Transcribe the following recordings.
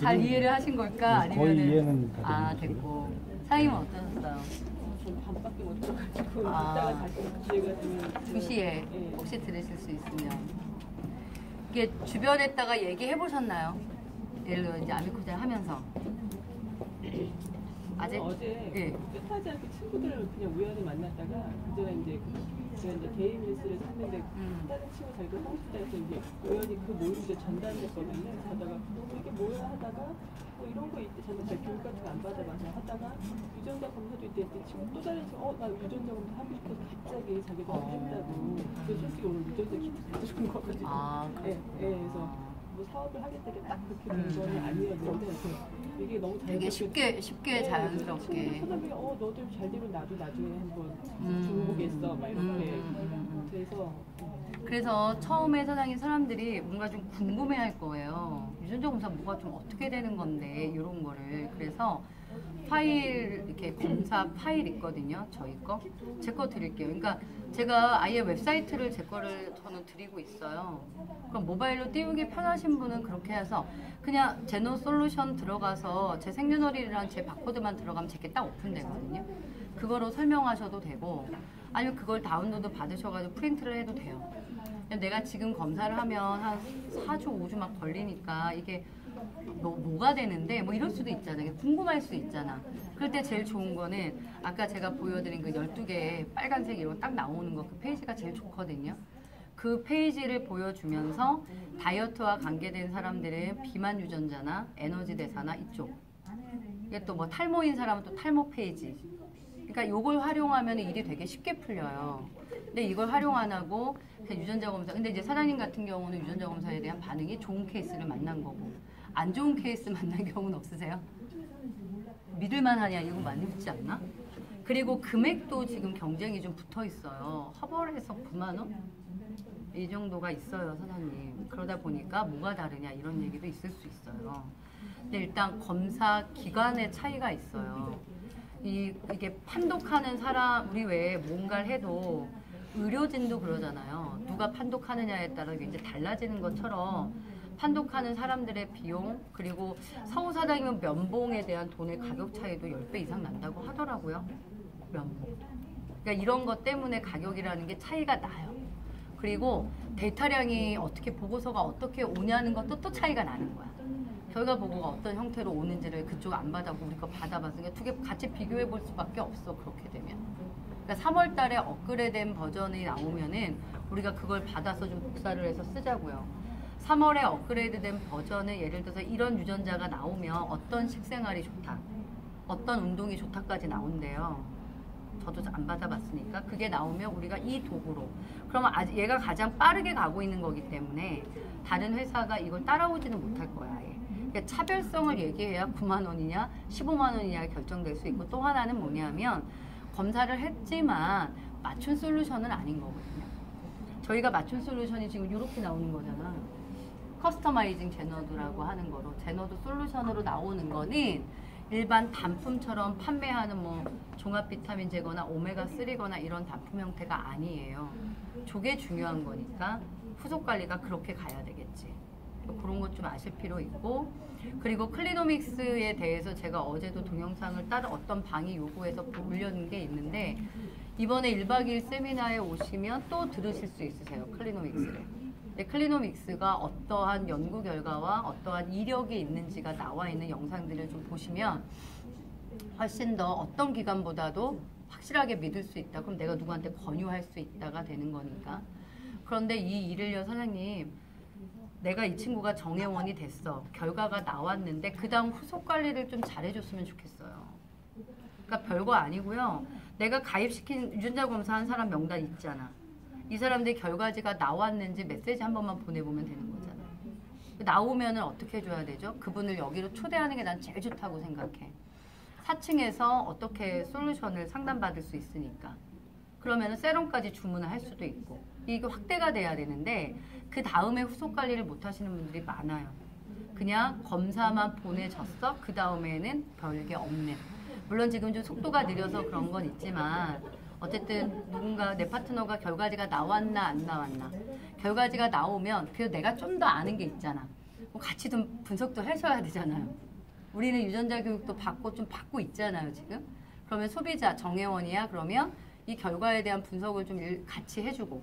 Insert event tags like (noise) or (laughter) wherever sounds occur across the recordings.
잘 이해를 하신 걸까? 네, 거의 아니면은 이해는 다아 됐고 사장님은 어떠셨어요? 전 밤밖에 못 들어가지고 아. 이따가 다시 기회가 되면 2시에 예. 혹시 들으실 수 있으면 이게 주변에다가 얘기해 보셨나요? 예를 들어 이제 아미코잘 하면서 아직 어제 예. 뜻하지 않게 친구들을 그냥 우연히 만났다가 그전에 이제 제가 이제 개인 뉴스를 샀는데 음. 다른 친구 자기가 하고 싶다 해서 이제 우연히 그 모임 이제 전달됐거든요. 그래서 하다가 어, 이게 뭐야 하다가 뭐 이런 거 있대. 저는 잘 교육 같은 거 안 받아봐서 하다가 유전자 검사도 있대. 친구 또 다른 친구 어나 유전자 검사 하고 싶어서 갑자기 자기가 어. 했다고. 그래서 솔직히 오늘 유전자 키트 사준 거거든요. 아, 예, 예, 그래서 뭐 사업을 하겠다게 딱 그렇게 된 음. 건 아니었는데 이게 너무 되게 자연스럽게 쉽게 쉽게 네, 자연스럽게 쳐다보면 어 너도 잘 되면 나도 나중에 한번 음. 줘보겠어 막 이렇게 음, 음, 음, 음. 그래서 그래서 처음에 사장님 사람들이 뭔가 좀 궁금해할 거예요. 유전자 검사 뭐가 좀 어떻게 되는 건데 이런 거를 그래서 파일 이렇게 검사 파일 있거든요. 저희 거 제 거 드릴게요. 그러니까 제가 아예 웹사이트를 제 거를 저는 드리고 있어요. 그럼 모바일로 띄우기 편하신 분은 그렇게 해서 그냥 제노 솔루션 들어가서 제 생년월일이랑 제 바코드만 들어가면 제게 딱 오픈되거든요. 그거로 설명하셔도 되고 아니면 그걸 다운로드 받으셔가지고 프린트를 해도 돼요. 내가 지금 검사를 하면 한 4주, 5주 막 걸리니까 이게 뭐, 뭐가 되는데 뭐 이럴 수도 있잖아요. 궁금할 수 있잖아. 그럴 때 제일 좋은 거는 아까 제가 보여드린 그 12개의 빨간색 이런 딱 나오는 거 그 페이지가 제일 좋거든요. 그 페이지를 보여주면서 다이어트와 관계된 사람들은 비만 유전자나 에너지 대사나 이쪽 이게 또 뭐 탈모인 사람은 또 탈모 페이지 그러니까 이걸 활용하면 일이 되게 쉽게 풀려요. 근데 이걸 활용 안 하고 유전자 검사. 근데 이제 사장님 같은 경우는 유전자 검사에 대한 반응이 좋은 케이스를 만난 거고 안 좋은 케이스 만난 (laughs) 경우는 없으세요? 믿을만 하냐 이거 많이 묻지 않나? 그리고 금액도 지금 경쟁이 좀 붙어 있어요. 허벌에서 9만 원? 이 정도가 있어요, 사장님. 그러다 보니까 뭐가 다르냐 이런 얘기도 있을 수 있어요. 근데 일단 검사 기간의 차이가 있어요. 이, 이게 판독하는 사람, 우리 왜 뭔가를 해도 의료진도 그러잖아요. 누가 판독하느냐에 따라 이제 달라지는 것처럼 판독하는 사람들의 비용, 그리고 서우사장이면 면봉에 대한 돈의 가격 차이도 10배 이상 난다고 하더라고요. 면봉. 그러니까 이런 것 때문에 가격이라는 게 차이가 나요. 그리고 데이터량이 어떻게 보고서가 어떻게 오냐는 것도 또 차이가 나는 거야. 결과 보고가 어떤 형태로 오는지를 그쪽 안 받아보고 우리 거 받아봤으니까 두 개 같이 비교해 볼 수밖에 없어 그렇게 되면. 그러니까 3월 달에 업그레이드된 버전이 나오면은 우리가 그걸 받아서 좀 복사를 해서 쓰자고요. 3월에 업그레이드된 버전은 예를 들어서 이런 유전자가 나오면 어떤 식생활이 좋다. 어떤 운동이 좋다까지 나온대요. 저도 안 받아봤으니까 그게 나오면 우리가 이 도구로 그러면 얘가 가장 빠르게 가고 있는 거기 때문에 다른 회사가 이걸 따라오지는 못할 거야. 그러니까 차별성을 얘기해야 9만 원이냐 15만 원이냐 결정될 수 있고 또 하나는 뭐냐면 검사를 했지만 맞춤 솔루션은 아닌 거거든요. 저희가 맞춤 솔루션이 지금 이렇게 나오는 거잖아. 커스터마이징 제너드라고 하는 거로 제너드 솔루션으로 나오는 거는 일반 단품처럼 판매하는 뭐 종합 비타민 제거나 오메가 3거나 이런 단품 형태가 아니에요. 저게 중요한 거니까 후속 관리가 그렇게 가야 되겠지. 그런 것 좀 아실 필요 있고 그리고 클리노믹스에 대해서 제가 어제도 동영상을 다른 어떤 방이 요구해서 올려놓은 게 있는데 이번에 1박 2일 세미나에 오시면 또 들으실 수 있으세요 클리노믹스를 근데 클리노믹스가 어떠한 연구 결과와 어떠한 이력이 있는지가 나와 있는 영상들을 좀 보시면 훨씬 더 어떤 기관보다도 확실하게 믿을 수 있다. 그럼 내가 누구한테 권유할 수 있다가 되는 거니까. 그런데 이 일을요, 사장님, 내가 이 친구가 정회원이 됐어. 결과가 나왔는데 그 다음 후속 관리를 좀 잘해줬으면 좋겠어요. 그러니까 별거 아니고요. 내가 가입시킨 유전자 검사한 사람 명단 있잖아. 이 사람들 결과지가 나왔는지 메시지 한 번만 보내보면 되는 거잖아. 나오면은 어떻게 해줘야 되죠? 그분을 여기로 초대하는 게 난 제일 좋다고 생각해. 4층에서 어떻게 솔루션을 상담받을 수 있으니까. 그러면은 세럼까지 주문을 할 수도 있고. 이게 확대가 돼야 되는데 그 다음에 후속 관리를 못 하시는 분들이 많아요. 그냥 검사만 보내졌어. 그 다음에는 별게 없네. 물론 지금 좀 속도가 느려서 그런 건 있지만 어쨌든 누군가 내 파트너가 결과지가 나왔나 안 나왔나. 결과지가 나오면 그 내가 좀 더 아는 게 있잖아. 뭐 같이 좀 분석도 하셔야 되잖아요. 우리는 유전자 교육도 받고 좀 받고 있잖아요, 지금. 그러면 소비자 정혜원이야. 그러면 이 결과에 대한 분석을 좀 일- 같이 해주고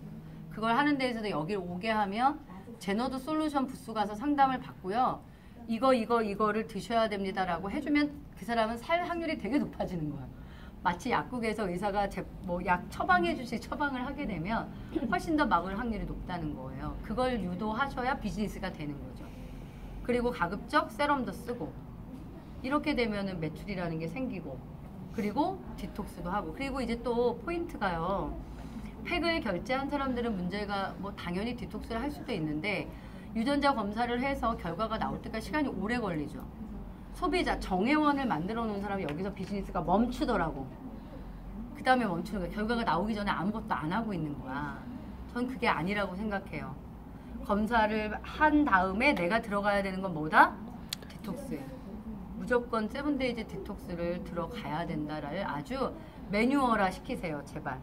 그걸 하는 데에서도 여기를 오게 하면 제너드 솔루션 부스 가서 상담을 받고요. 이거 이거 이거를 드셔야 됩니다라고 해주면 그 사람은 살 확률이 되게 높아지는 거예요. 마치 약국에서 의사가 뭐 약 처방해 주시 처방을 하게 되면 훨씬 더 막을 확률이 높다는 거예요. 그걸 유도하셔야 비즈니스가 되는 거죠. 그리고 가급적 세럼도 쓰고 이렇게 되면은 매출이라는 게 생기고 그리고 디톡스도 하고 그리고 이제 또 포인트가요. 팩을 결제한 사람들은 문제가 뭐 당연히 디톡스를 할 수도 있는데 유전자 검사를 해서 결과가 나올 때까지 시간이 오래 걸리죠. 소비자 정회원을 만들어 놓은 사람이 여기서 비즈니스가 멈추더라고. 그 다음에 멈추는 거야. 결과가 나오기 전에 아무것도 안 하고 있는 거야. 전 그게 아니라고 생각해요. 검사를 한 다음에 내가 들어가야 되는 건 뭐다? 디톡스예요. 무조건 세븐데이즈 디톡스를 들어가야 된다를 아주 매뉴얼화 시키세요, 제발.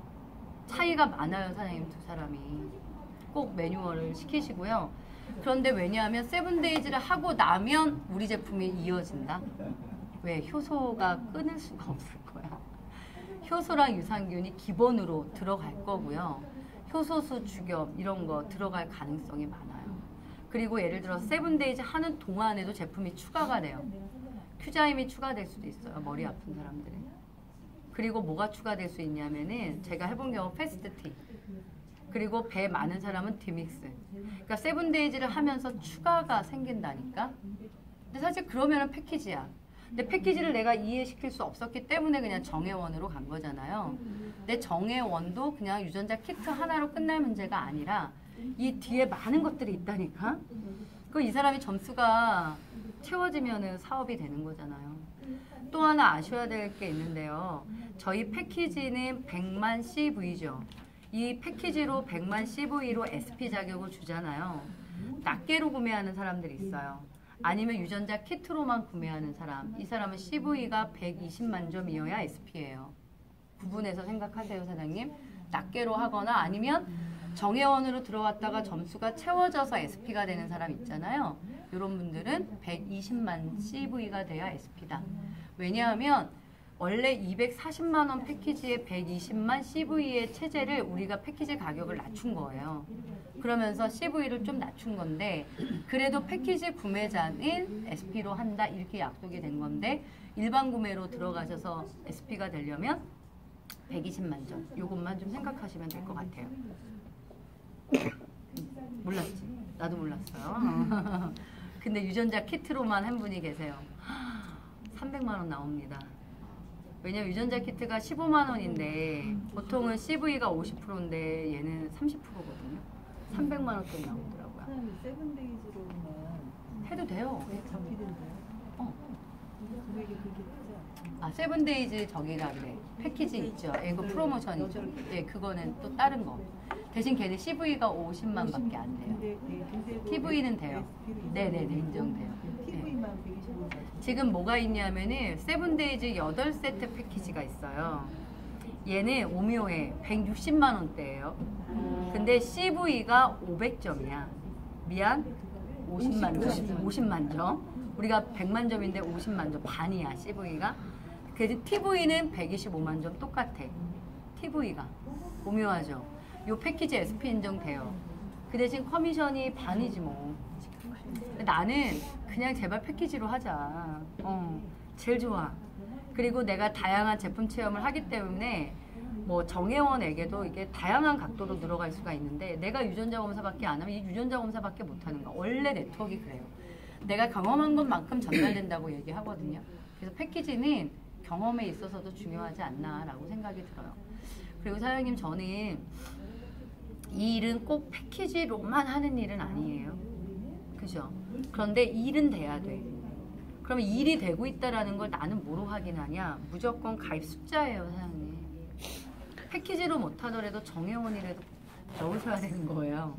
차이가 많아요, 사장님 두 사람이. 꼭 매뉴얼을 시키시고요. 그런데 왜냐하면 세븐데이즈를 하고 나면 우리 제품이 이어진다. 왜? 효소가 끊을 수가 없을 거야. 효소랑 유산균이 기본으로 들어갈 거고요. 효소수 주겸 이런 거 들어갈 가능성이 많아요. 그리고 예를 들어서 세븐데이즈 하는 동안에도 제품이 추가가 돼요. 큐자임이 추가될 수도 있어요. 머리 아픈 사람들은. 그리고 뭐가 추가될 수 있냐면은 제가 해본 경우 패스트티 그리고 배 많은 사람은 디믹스. 그러니까 세븐데이즈를 하면서 추가가 생긴다니까. 근데 사실 그러면은 패키지야. 근데 패키지를 내가 이해시킬 수 없었기 때문에 그냥 정혜원으로 간 거잖아요. 근데 정혜원도 그냥 유전자 키트 하나로 끝날 문제가 아니라 이 뒤에 많은 것들이 있다니까. 그 이 사람이 점수가 채워지면은 사업이 되는 거잖아요. 또 하나 아셔야 될 게 있는데요. 저희 패키지는 100만 CV죠. 이 패키지로 100만 CV로 SP 자격을 주잖아요. 낱개로 구매하는 사람들이 있어요. 아니면 유전자 키트로만 구매하는 사람. 이 사람은 CV가 120만 점이어야 SP예요. 구분해서 생각하세요, 사장님. 낱개로 하거나 아니면 정회원으로 들어왔다가 점수가 채워져서 SP가 되는 사람 있잖아요. 이런 분들은 120만 CV가 돼야 SP다. 왜냐하면 원래 240만 원 패키지에 120만 CV의 체제를 우리가 패키지 가격을 낮춘 거예요. 그러면서 CV를 좀 낮춘 건데 그래도 패키지 구매자는 SP로 한다 이렇게 약속이 된 건데 일반 구매로 들어가셔서 SP가 되려면 120만 점. 요것만 좀 생각하시면 될 것 같아요. 몰랐지? 나도 몰랐어요. (laughs) 근데 유전자 키트로만 한 분이 계세요. (gasps) 300만 원 나옵니다. 왜냐면 유전자 키트가 15만 원인데 보통은 CV가 50%인데 얘는 30%거든요. 300만 원돈 나오더라고요. 사장님 세븐데이즈로만 해도 돼요. 왜 잡히던데요? 어. 금액이 그게? 아 세븐데이즈 저기라 그래. 패키지 있죠. 예, 이거 프로모션이죠. 예, 그거는 또 다른 거. 대신 걔는 CV가 50만밖에 안 돼요. 네, TV는 돼요. SP로 네네네 인정돼요. 예. TV만 125만 지금 뭐가 있냐면은 세븐데이즈 8세트 패키지가 있어요. 얘는 오묘해 160만 원대예요. 근데 CV가 500점이야. 미안. 50만 점. 50만 점. 우리가 100만 점인데 50만 점 반이야 CV가. 그래서 TV는 125만 점 똑같아. TV가 오묘하죠. 요 패키지 SP 인정돼요. 그 대신 커미션이 반이지 뭐. 나는 그냥 제발 패키지로 하자. 어, 제일 좋아. 그리고 내가 다양한 제품 체험을 하기 때문에 뭐 정혜원에게도 이게 다양한 각도로 들어갈 수가 있는데 내가 유전자 검사밖에 안 하면 이 유전자 검사밖에 못 하는 거야. 원래 네트워크 그래요. 내가 경험한 것만큼 전달된다고 얘기하거든요. 그래서 패키지는 경험에 있어서도 중요하지 않나라고 생각이 들어요. 그리고 사장님 저는 이 일은 꼭 패키지로만 하는 일은 아니에요. 그죠? 그런데 일은 돼야 돼. 그러면 일이 되고 있다라는 걸 나는 뭐로 확인하냐? 무조건 가입 숫자예요, 사장님. 패키지로 못하더라도 정혜원이라도 넣으셔야 되는 거예요.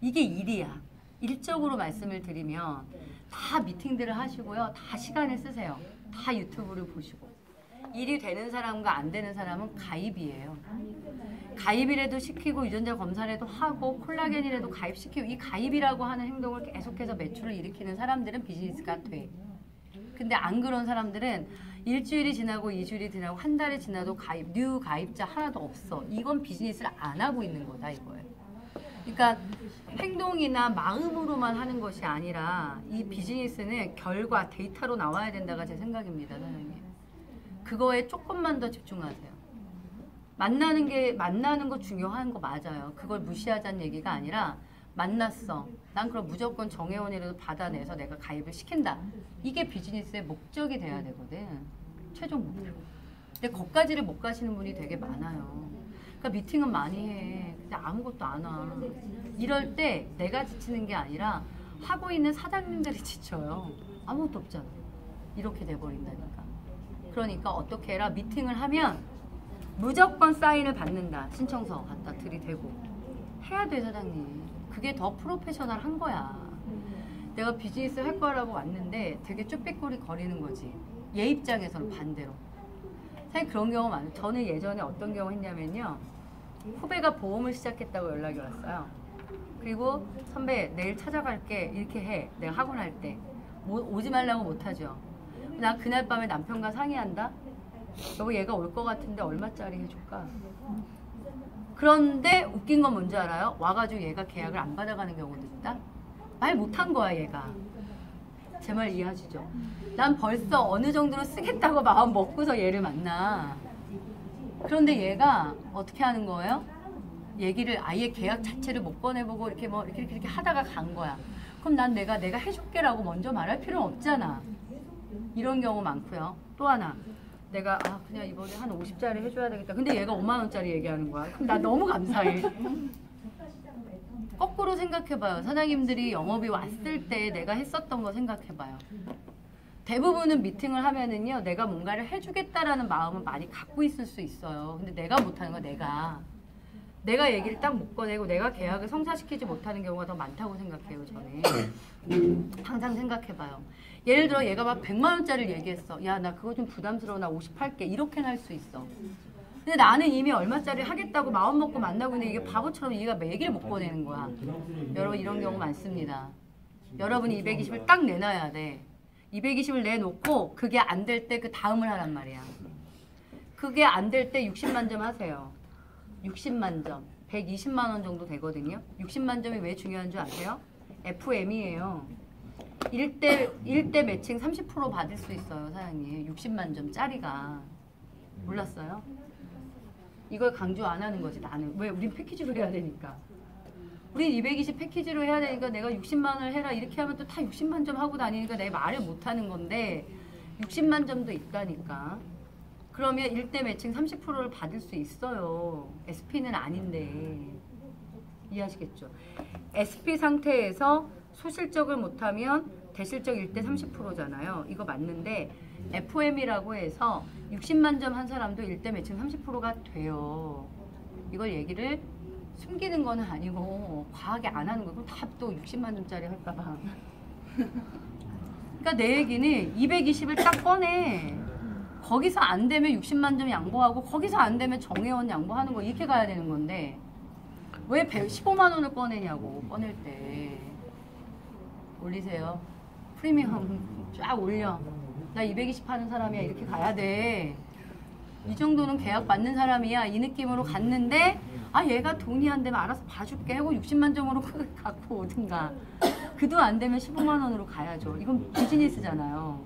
이게 일이야. 일적으로 말씀을 드리면 다 미팅들을 하시고요. 다 시간을 쓰세요. 다 유튜브를 보시고. 일이 되는 사람과 안 되는 사람은 가입이에요. 가입이라도 시키고 유전자 검사라도 하고 콜라겐이라도 가입시키고 이 가입이라고 하는 행동을 계속해서 매출을 일으키는 사람들은 비즈니스가 돼. 근데 안 그런 사람들은 일주일이 지나고 이주일이 지나고 한 달이 지나도 가입, 뉴 가입자 하나도 없어. 이건 비즈니스를 안 하고 있는 거다 이거예요. 그러니까 행동이나 마음으로만 하는 것이 아니라 이 비즈니스는 결과, 데이터로 나와야 된다가 제 생각입니다, 사장님. 그거에 조금만 더 집중하세요. 만나는 게 만나는 거 중요한 거 맞아요. 그걸 무시하자는 얘기가 아니라 만났어. 난 그럼 무조건 정회원이라도 받아내서 내가 가입을 시킨다. 이게 비즈니스의 목적이 돼야 되거든. 최종 목표. 근데 거기까지를 못 가시는 분이 되게 많아요. 그러니까 미팅은 많이 해. 근데 아무것도 안 와. 이럴 때 내가 지치는 게 아니라 하고 있는 사장님들이 (laughs) 지쳐요. 아무것도 없잖아. 이렇게 돼버린다니까. 그러니까 어떻게 해라. 미팅을 하면 무조건 사인을 받는다. 신청서 갖다 들이대고. 해야 돼, 사장님. 그게 더 프로페셔널한 거야. 내가 비즈니스 할 거라고 왔는데 되게 쭈삣거리 거리는 거지. 얘 입장에서는 반대로. 사실 그런 경우 많아요. 저는 예전에 어떤 경우 했냐면요. 후배가 보험을 시작했다고 연락이 왔어요. 그리고 선배 내일 찾아갈게 이렇게 해. 내가 학원 할 때. 뭐, 오지 말라고 못하죠. 나 그날 밤에 남편과 상의한다. 여보 얘가 올 것 같은데 얼마짜리 해줄까? 그런데 웃긴 건 뭔지 알아요? 와가지고 얘가 계약을 안 받아가는 경우도 있다. 말 못한 거야 얘가. 제 말 이해하시죠? 난 벌써 어느 정도로 쓰겠다고 마음 먹고서 얘를 만나. 그런데 얘가 어떻게 하는 거예요? 얘기를 아예 계약 자체를 못 꺼내보고 이렇게 뭐 이렇게 이렇게, 하다가 간 거야. 그럼 난 내가 내가 해줄게라고 먼저 말할 필요는 없잖아. 이런 경우 많고요. 또 하나. 내가 아 그냥 이번에 한 50짜리 해줘야 되겠다. 근데 얘가 5만 원짜리 얘기하는 거야. 그럼 나 너무 감사해. 거꾸로 생각해봐요. 사장님들이 영업이 왔을 때 내가 했었던 거 생각해봐요. 대부분은 미팅을 하면은요, 내가 뭔가를 해주겠다라는 마음은 많이 갖고 있을 수 있어요. 근데 내가 못하는 거 내가. 내가 얘기를 딱 못 꺼내고 내가 계약을 성사시키지 못하는 경우가 더 많다고 생각해요, 저는. (coughs) 항상 생각해봐요. 예를 들어 얘가 막 100만 원짜리를 얘기했어. 야, 나 그거 좀 부담스러워. 나 58개. 이렇게는 할 수 있어. 근데 나는 이미 얼마짜리 하겠다고 마음 먹고 만나고 있는데 이게 바보처럼 얘가 얘기를 못 꺼내는 거야. 여러분 이런 경우 많습니다. 여러분이 220을 딱 내놔야 돼. 220을 내놓고 그게 안 될 때 그 다음을 하란 말이야. 그게 안 될 때 60만 점 하세요. 60만 점. 120만 원 정도 되거든요. 60만 점이 왜 중요한 줄 아세요? FM이에요. 1대, 1대 매칭 30% 받을 수 있어요, 사장님. 60만 점짜리가. 몰랐어요? 이걸 강조 안 하는 거지, 나는. 왜? 우린 패키지로 해야 되니까. 우린 220 패키지로 해야 되니까 내가 60만 원을 해라 이렇게 하면 또 다 60만 점 하고 다니니까 내 말을 못 하는 건데 60만 점도 있다니까. 그러면 1대 매칭 30%를 받을 수 있어요. SP는 아닌데. 이해하시겠죠? SP 상태에서 소실적을 못하면 대실적 1대 30%잖아요. 이거 맞는데 FM이라고 해서 60만 점 한 사람도 1대 매칭 30%가 돼요. 이걸 얘기를 숨기는 거는 아니고 과하게 안 하는 거고 다 또 60만 점짜리 할까봐. 그러니까 내 얘기는 220을 딱 꺼내. 거기서 안 되면 60만 점 양보하고 거기서 안 되면 정회원 양보하는 거 이렇게 가야 되는 건데 왜 15만 원을 꺼내냐고 꺼낼 때 올리세요. 프리미엄 쫙 올려. 나 220 하는 사람이야. 이렇게 가야 돼. 이 정도는 계약 받는 사람이야. 이 느낌으로 갔는데 아 얘가 돈이 안 되면 알아서 봐줄게 하고 60만 점으로 (laughs) 갖고 오든가. 그도 안 되면 15만 원으로 가야죠. 이건 비즈니스잖아요.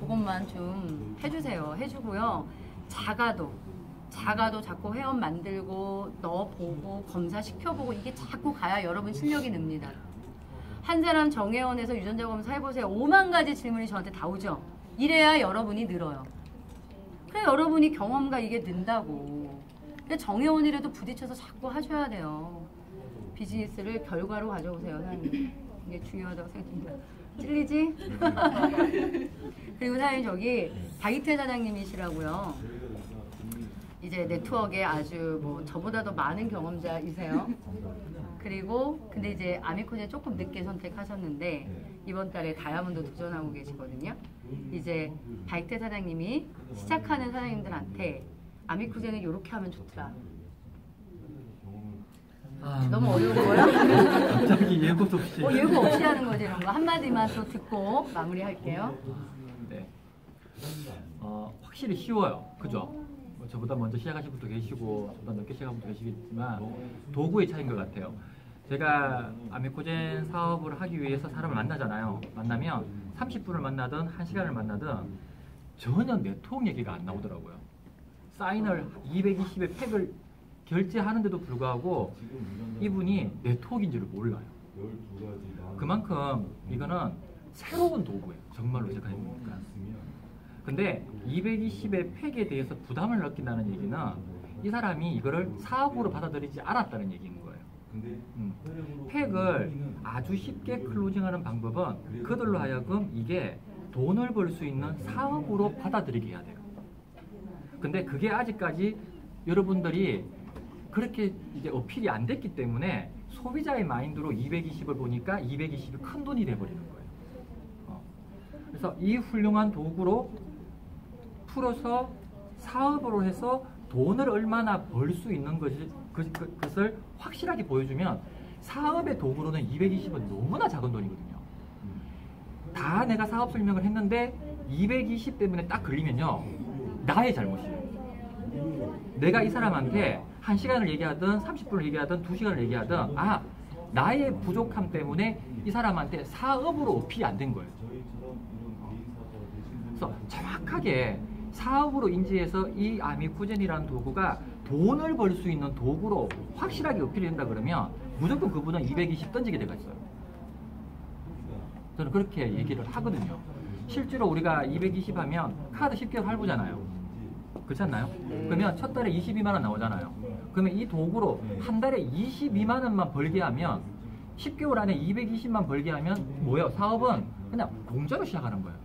그것만 좀 해주세요. 해주고요. 작아도 작아도 자꾸 회원 만들고 넣어보고 검사시켜보고 이게 자꾸 가야 여러분 실력이 늡니다 한 사람 정회원에서 유전자 검사 해보세요 5만 가지 질문이 저한테 다 오죠 이래야 여러분이 늘어요 그래 여러분이 경험과 이게 는다고. 근데 정혜원이라도 부딪혀서 자꾸 하셔야 돼요. 비즈니스를 결과로 가져오세요, 사장님. 이게 중요하다고 생각합니다. 찔리지? (laughs) 그리고 사장님 저기 다이태 사장님이시라고요. 이제 네트워크에 아주 뭐 저보다도 많은 경험자이세요. 그리고 근데 이제 아미코제 조금 늦게 선택하셨는데 이번 달에 다이아몬드 도전하고 계시거든요. 이제 바이트 사장님이 시작하는 사장님들한테 아미쿠제는 이렇게 하면 좋더라. 아, 너무 어려운 거야? (laughs) 갑자기 예고도 없이. 어, 예고 없이 하는 거지 이런 거 한마디만 또 듣고 마무리할게요. 네. 어, 확실히 쉬워요. 그죠? 뭐 저보다 먼저 시작하신 분도 계시고, 저보다 늦게 시작한 분도 계시겠지만, 도구의 차이인 것 같아요. 제가 아미코젠 사업을 하기 위해서 사람을 만나잖아요. 만나면 30분을 만나든 1시간을 만나든 전혀 네트워크 얘기가 안 나오더라고요. 사인을 220의 팩을 결제하는데도 불구하고 이분이 네트워크인지를 몰라요. 그만큼 이거는 새로운 도구예요. 정말로 제가 해보니까. 근데 220의 팩에 대해서 부담을 느낀다는 얘기는 이 사람이 이거를 사업으로 받아들이지 않았다는 얘기인 거예요. 음. 팩을 아주 쉽게 클로징하는 방법은 그들로 하여금 이게 돈을 벌 수 있는 사업으로 받아들이게 해야 돼요. 근데 그게 아직까지 여러분들이 그렇게 이제 어필이 안 됐기 때문에 소비자의 마인드로 220을 보니까 220이 큰 돈이 돼버리는 거예요. 어. 그래서 이 훌륭한 도구로 풀어서 사업으로 해서 돈을 얼마나 벌 수 있는 것이, 그, 그, 것을 확실하게 보여주면 사업의 도구로는 220은 너무나 작은 돈이거든요. 다 내가 사업 설명을 했는데 220 때문에 딱 걸리면요. 나의 잘못이에요. 내가 이 사람한테 한 시간을 얘기하든 30분을 얘기하든 2시간을 얘기하든 아 나의 부족함 때문에 이 사람한테 사업으로 어필이 안 된 거예요. 그래서 정확하게 사업으로 인지해서 이 아미쿠젠이라는 도구가 돈을 벌 수 있는 도구로 확실하게 어필이 된다 그러면 무조건 그분은 220 던지게 돼가 있어요. 저는 그렇게 얘기를 하거든요. 실제로 우리가 220 하면 카드 10개월 할부잖아요. 그렇지 않나요? 그러면 첫 달에 22만 원 나오잖아요. 그러면 이 도구로 한 달에 22만 원만 벌게 하면 10개월 안에 220만 벌게 하면 뭐예요? 사업은 그냥 공짜로 시작하는 거예요.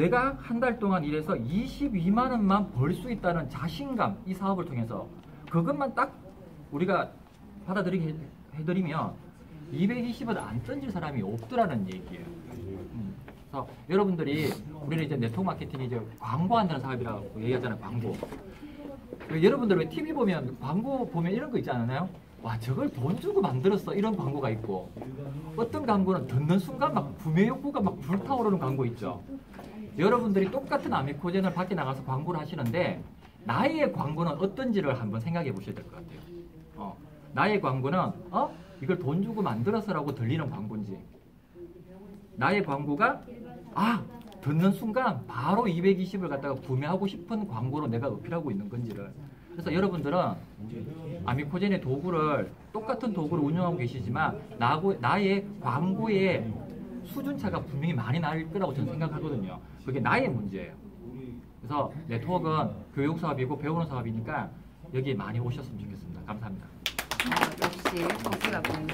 내가 한 달 동안 일해서 22만 원만 벌 수 있다는 자신감 이 사업을 통해서 그것만 딱 우리가 받아들이게 해드리면 220은 안 던질 사람이 없더라는 얘기예요. 음. 그래서 여러분들이 우리는 이제 네트워크 마케팅이 이제 광고한다는 사업이라고 얘기하잖아요. 광고. 왜 여러분들 왜 TV 보면 광고 보면 이런 거 있지 않나요? 와 저걸 돈 주고 만들었어 이런 광고가 있고 어떤 광고는 듣는 순간 막 구매 욕구가 막 불타오르는 광고 있죠. 여러분들이 똑같은 아미코젠을 밖에 나가서 광고를 하시는데 나의 광고는 어떤지를 한번 생각해 보셔야 될 것 같아요. 어, 나의 광고는 어? 이걸 돈 주고 만들어서라고 들리는 광고인지. 나의 광고가 아 듣는 순간 바로 220을 갖다가 구매하고 싶은 광고로 내가 어필하고 있는 건지를. 그래서 여러분들은 아미코젠의 도구를 똑같은 도구를 운영하고 계시지만 나고, 나의 광고의 수준차가 분명히 많이 날 거라고 저는 생각하거든요. 그게 나의 문제예요. 그래서 네트워크는 교육 사업이고 배우는 사업이니까 여기 많이 오셨으면 좋겠습니다. 감사합니다. 아, 역시 정치가분.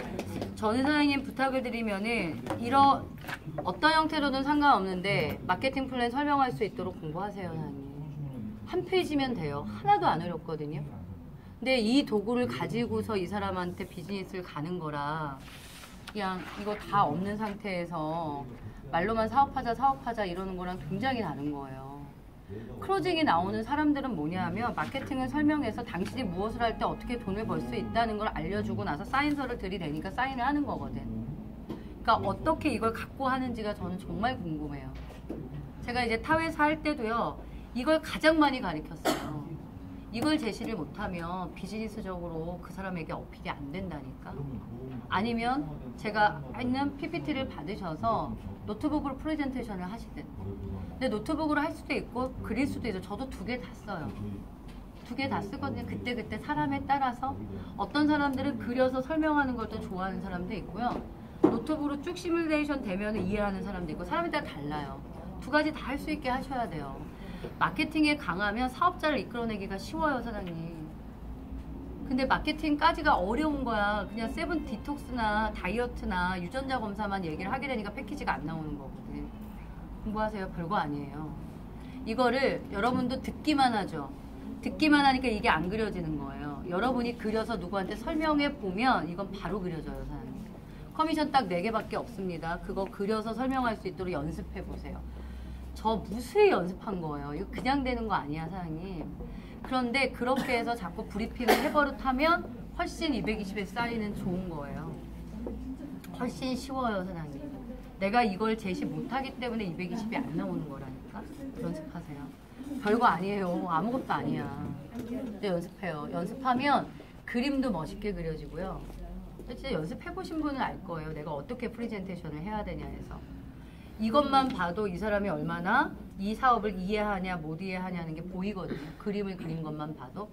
저는 사장님 부탁을 드리면은 이런 어떤 형태로든 상관없는데 마케팅 플랜 설명할 수 있도록 공부하세요, 사장님. 한 페이지면 돼요. 하나도 안 어렵거든요. 근데 이 도구를 가지고서 이 사람한테 비즈니스를 가는 거라 그냥 이거 다 없는 상태에서 말로만 사업하자 사업하자 이러는 거랑 굉장히 다른 거예요. 클로징이 나오는 사람들은 뭐냐 하면 마케팅을 설명해서 당신이 무엇을 할 때 어떻게 돈을 벌 수 있다는 걸 알려주고 나서 사인서를 들이대니까 사인을 하는 거거든. 그러니까 어떻게 이걸 갖고 하는지가 저는 정말 궁금해요. 제가 이제 타회사 할 때도요, 이걸 가장 많이 가르쳤어요. 이걸 제시를 못하면 비즈니스적으로 그 사람에게 어필이 안 된다니까. 아니면 제가 있는 PPT를 받으셔서 노트북으로 프레젠테이션을 하시든. 근데 노트북으로 할 수도 있고 그릴 수도 있어. 저도 두 개 다 써요. 두 개 다 쓰거든요. 그때 그때 사람에 따라서 어떤 사람들은 그려서 설명하는 걸또 좋아하는 사람도 있고요. 노트북으로 쭉 시뮬레이션 되면 이해하는 사람도 있고 사람에 따라 달라요. 두 가지 다 할 수 있게 하셔야 돼요. 마케팅에 강하면 사업자를 이끌어내기가 쉬워요, 사장님. 근데 마케팅까지가 어려운 거야. 그냥 세븐 디톡스나 다이어트나 유전자 검사만 얘기를 하게 되니까 패키지가 안 나오는 거거든. 공부하세요. 별거 아니에요. 이거를 여러분도 듣기만 하죠. 듣기만 하니까 이게 안 그려지는 거예요. 여러분이 그려서 누구한테 설명해 보면 이건 바로 그려져요, 사장님. 커미션 딱 4개밖에 없습니다. 그거 그려서 설명할 수 있도록 연습해 보세요. 저 무수히 연습한 거예요. 이거 그냥 되는 거 아니야, 사장님. 그런데 그렇게 해서 자꾸 브리핑을 해버릇하면 훨씬 220에 쌓이는 좋은 거예요. 훨씬 쉬워요, 사장님. 내가 이걸 제시 못하기 때문에 220이 안 나오는 거라니까. 연습하세요. 별거 아니에요. 아무것도 아니야. 근데 연습해요. 연습하면 그림도 멋있게 그려지고요. 진짜 연습해보신 분은 알 거예요. 내가 어떻게 프리젠테이션을 해야 되냐 해서. 이것만 봐도 이 사람이 얼마나 이 사업을 이해하냐 못 이해하냐는 게 보이거든요. 그림을 그린 것만 봐도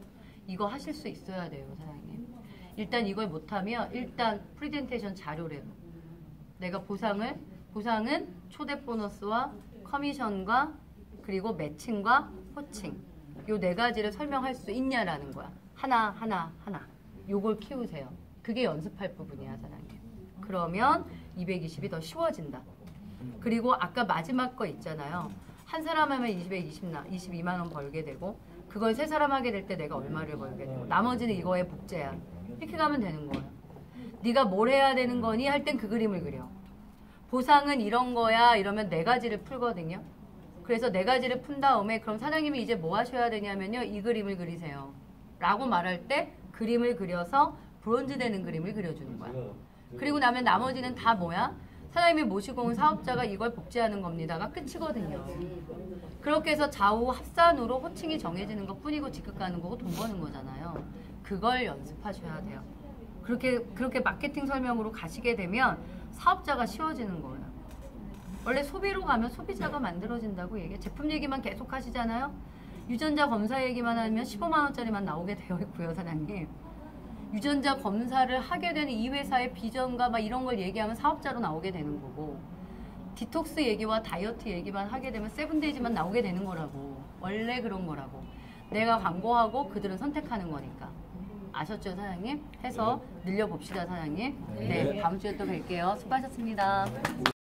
이거 하실 수 있어야 돼요, 사장님. 일단 이걸 못하면 일단 프리젠테이션 자료래요. 내가 보상을 보상은 초대 보너스와 커미션과 그리고 매칭과 호칭 요 네 가지를 설명할 수 있냐라는 거야. 하나 하나 하나. 요걸 키우세요. 그게 연습할 부분이야, 사장님. 그러면 220이 더 쉬워진다. 그리고 아까 마지막 거 있잖아요. 한 사람 하면 20에 20나 22만 원 벌게 되고 그걸 세 사람 하게 될 때 내가 얼마를 벌게 되고 나머지는 이거의 복제야. 이렇게 가면 되는 거예요. 네가 뭘 해야 되는 거니 할 땐 그 그림을 그려. 보상은 이런 거야 이러면 네 가지를 풀거든요. 그래서 네 가지를 푼 다음에 그럼 사장님이 이제 뭐 하셔야 되냐면요. 이 그림을 그리세요. 라고 말할 때 그림을 그려서 브론즈 되는 그림을 그려주는 거야. 그리고 나면 나머지는 다 뭐야? 사장님이 모시고 온 사업자가 이걸 복제하는 겁니다가 끝이거든요. 그렇게 해서 좌우 합산으로 호칭이 정해지는 것 뿐이고 직급 가는 거고 돈 버는 거잖아요. 그걸 연습하셔야 돼요. 그렇게 그렇게 마케팅 설명으로 가시게 되면 사업자가 쉬워지는 거예요. 원래 소비로 가면 소비자가 만들어진다고 얘기해. 제품 얘기만 계속 하시잖아요. 유전자 검사 얘기만 하면 15만 원짜리만 나오게 되어 있고요, 사장님. 유전자 검사를 하게 되는 이 회사의 비전과 막 이런 걸 얘기하면 사업자로 나오게 되는 거고 디톡스 얘기와 다이어트 얘기만 하게 되면 세븐데이즈만 나오게 되는 거라고. 원래 그런 거라고. 내가 광고하고 그들은 선택하는 거니까. 아셨죠 사장님? 해서 늘려봅시다 사장님. 네 다음 주에 또 뵐게요. 수고하셨습니다